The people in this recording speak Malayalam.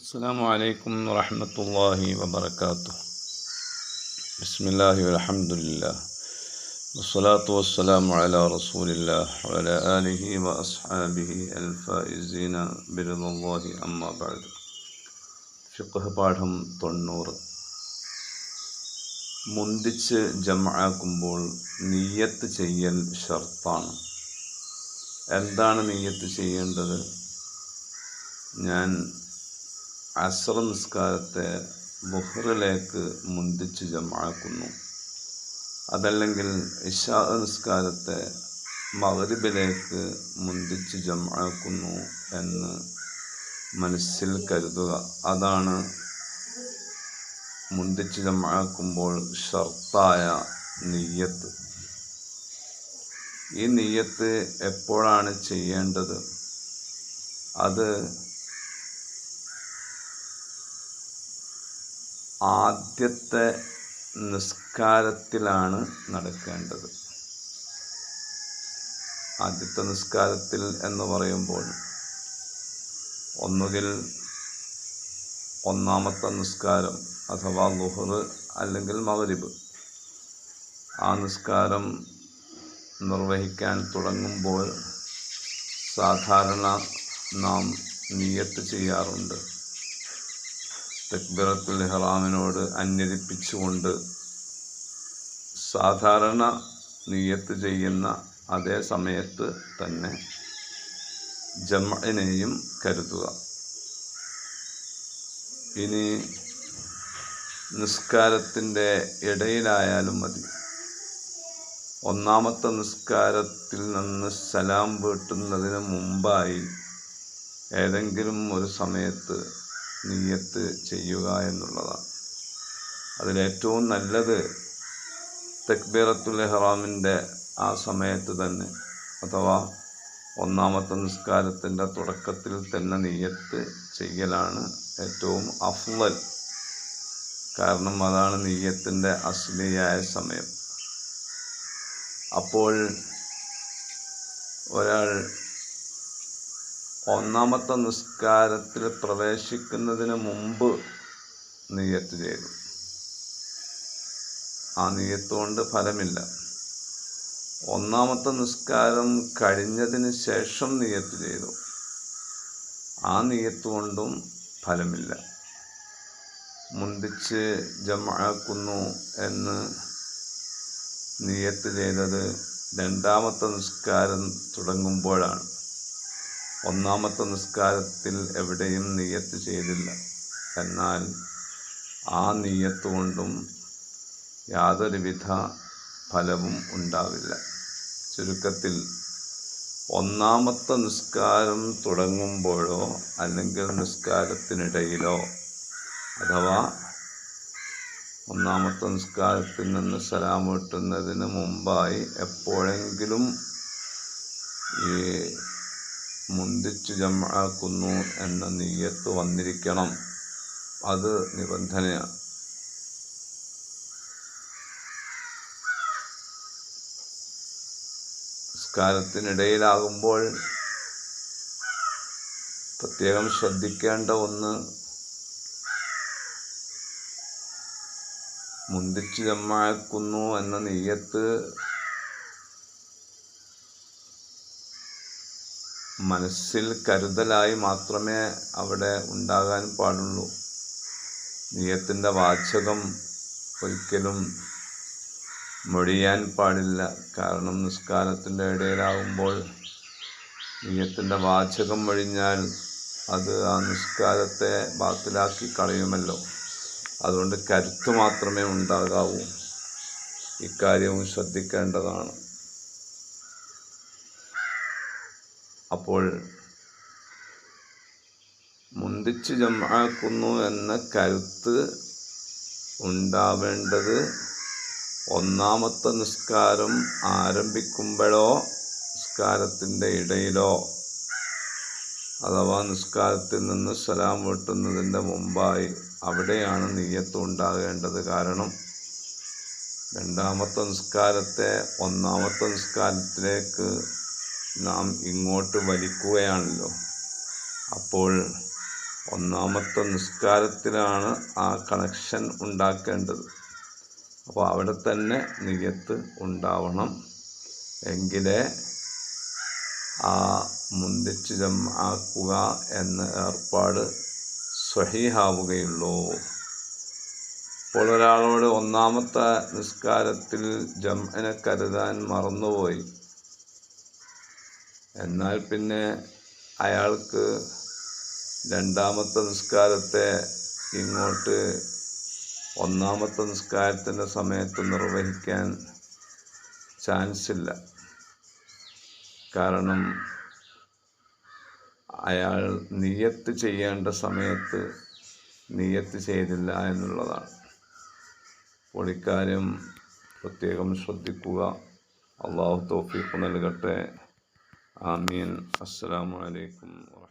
السلام عليكم ورحمة الله وبركاته بسم الله والحمد لله والصلاة والسلام على رسول الله وعلى آله وأصحابه الفائزين برضا الله أما بعد ഫിഖ് പാഠം തൊണ്ണൂറ് മുന്തിച്ച് ജമാക്കുമ്പോൾ നീയത്ത് ചെയ്യൽ ഷർത്താണ് എന്താണ് നീയത്ത് ചെയ്യേണ്ടത് ഞാൻ അസർ നിസ്കാരത്തെ ബുഹറിലേക്ക് മുന്തിച്ച് ജമാക്കുന്നു അതല്ലെങ്കിൽ ഇഷാ നിസ്കാരത്തെ മകരിബിലേക്ക് മുന്തിച്ച് ജമാക്കുന്നു എന്ന് മനസ്സിൽ കരുതുക. അതാണ് മുന്തിച്ച് ജമാക്കുമ്പോൾ ഷർത്തായ നെയ്യത്ത്. ഈ നെയ്യത്ത് എപ്പോഴാണ് ചെയ്യേണ്ടത്? അത് ആദ്യത്തെ നിസ്കാരത്തിലാണ് നടക്കേണ്ടത്. ആദ്യത്തെ നിസ്കാരത്തിൽ എന്ന് പറയുമ്പോൾ ഒന്നുകിൽ ഒന്നാമത്തെ നിസ്കാരം അഥവാ ലുഹർ അല്ലെങ്കിൽ മകരിബ് ആ നിസ്കാരം നിർവഹിക്കാൻ തുടങ്ങുമ്പോൾ സാധാരണ നാം നിയത്ത് ചെയ്യാറുണ്ട്. തക്ബിറത്തുൽ ഇഹ്റാമിനോട് അന്വരിപ്പിച്ചുകൊണ്ട് സാധാരണ നിയത്ത് ചെയ്യുന്ന അതേ സമയത്ത് തന്നെ ജമഇനെയും കരുതുക. ഇനി നിസ്കാരത്തിന്റെ ഇടയിലായാലും മതി. ഒന്നാമത്തെ നിസ്കാരത്തിൽ നിന്ന് സലാം വീട്ടുന്നതിന് മുമ്പായി ഏതെങ്കിലും ഒരു സമയത്ത് നീയത്ത് ചെയ്യുക എന്നുള്ളതാണ്. അതിലേറ്റവും നല്ലത് തക്ബീറത്തുൽ ഇഹ്റാമിന്റെ ആ സമയത്ത് തന്നെ അഥവാ ഒന്നാമത്തെ നിസ്കാരത്തിന്റെ തുടക്കത്തിൽ തന്നെ നീയത്ത് ചെയ്യലാണ് ഏറ്റവും അഫ്വൽ കാരണം അതാണ് നീയത്തിന്റെ അശ്ലീയായ സമയം. അപ്പോൾ ഒരാൾ ഒന്നാമത്തെ നിസ്കാരത്തിൽ പ്രവേശിക്കുന്നതിന് മുമ്പ് നീയത്ത് ചെയ്തു. ആ നീയത്ത് കൊണ്ട് ഫലമില്ല. ഒന്നാമത്തെ നിസ്കാരം കഴിഞ്ഞതിന് ശേഷം നീയത്ത് ചെയ്തു. ആ നീയത്ത് കൊണ്ടും ഫലമില്ല. മുന്തിച്ച് ജമാക്കുന്നു എന്ന് നീയത്ത് ചെയ്തത് രണ്ടാമത്തെ നിസ്കാരം തുടങ്ങുമ്പോഴാണ്. ഒന്നാമത്തെ നിസ്കാരത്തിൽ എവിടെയും നീയത്ത് ചെയ്തില്ല. എന്നാൽ ആ നീയത്ത് കൊണ്ടും യാതൊരുവിധ ഫലവും ഉണ്ടാവില്ല. ചുരുക്കത്തിൽ ഒന്നാമത്തെ നിസ്കാരം തുടങ്ങുമ്പോഴോ അല്ലെങ്കിൽ നിസ്കാരത്തിനിടയിലോ അഥവാ ഒന്നാമത്തെ നിസ്കാരത്തിൽ നിന്ന് സലാം കിട്ടുന്നതിന് മുമ്പായി എപ്പോഴെങ്കിലും ഈ മുന്തിച്ചു ജമാക്കുന്നു എന്ന നീയത്ത് വന്നിരിക്കണം. അത് നിബന്ധനയാണ് നിസ്കാരത്തിനിടയിലാകുമ്പോൾ പ്രത്യേകം ശ്രദ്ധിക്കേണ്ട ഒന്ന് മുന്തിച്ച് ജമാക്കുന്നു എന്ന നെയ്യത്ത് മനസ്സിൽ കരുതലായി മാത്രമേ അവിടെ ഉണ്ടാകാൻ പാടുള്ളൂ. നീയത്തിന്റെ വാചകം ഒരിക്കലും മൊഴിയാൻ പാടില്ല. കാരണം നിസ്കാരത്തിന്റെ ഇടയിലാകുമ്പോൾ നീയത്തിന്റെ വാചകം മൊഴിഞ്ഞാൽ അത് ആ നിസ്കാരത്തെ ബാത്തിലാക്കി കളയുമല്ലോ. അതുകൊണ്ട് കരുത്ത് മാത്രമേ ഉണ്ടാകാവൂ. ഇക്കാര്യവും ശ്രദ്ധിക്കേണ്ടതാണ്. അപ്പോൾ മുന്തിച്ച് ജമാക്കുന്നു എന്ന കരുത്ത് ഉണ്ടാവേണ്ടത് ഒന്നാമത്തെ നിസ്കാരം ആരംഭിക്കുമ്പോഴോ നിസ്കാരത്തിന്റെ ഇടയിലോ അഥവാ നിസ്കാരത്തിൽ നിന്ന് സലാം വെട്ടുന്നതിന്റെ മുമ്പായി അവിടെയാണ് നെയ്യത്ത് ഉണ്ടാകേണ്ടത്. കാരണം രണ്ടാമത്തെ നിസ്കാരത്തെ ഒന്നാമത്തെ നിസ്കാരത്തിലേക്ക് നാം ഇങ്ങോട്ട് വലിക്കുകയാണല്ലോ. അപ്പോൾ ഒന്നാമത്തെ നിസ്കാരത്തിലാണ് ആ കണക്ഷൻ ഉണ്ടാക്കേണ്ടത്. അപ്പോൾ അവിടെ തന്നെ നിയത്ത് ഉണ്ടാവണം. എങ്കിലേ ആ മുന്തിച്ച് ജം ആക്കുക എന്ന ഏർപ്പാട് സ്വഹീഹാവുകയുള്ളൂ. ഇപ്പോൾ ഒരാളോട് ഒന്നാമത്തെ നിസ്കാരത്തിൽ ജംഅനെ കരുതാൻ മറന്നുപോയി. എന്നാൽ പിന്നെ അയാൾക്ക് രണ്ടാമത്തെ നിസ്കാരത്തെ ഇങ്ങോട്ട് ഒന്നാമത്തെ നിസ്കാരത്തിന്റെ സമയത്ത് നിർവഹിക്കാൻ ചാൻസ് ഇല്ല കാരണം അയാൾ നിയത്ത് ചെയ്യേണ്ട സമയത്ത് നിയത്ത് ചെയ്തില്ല എന്നുള്ളതാണ്. ഇക്കാര്യം പ്രത്യേകം ശ്രദ്ധിക്കുക. അള്ളാഹു തോഫിക്ക് നൽകട്ടെ. آمين. السلام عليكم ورحمة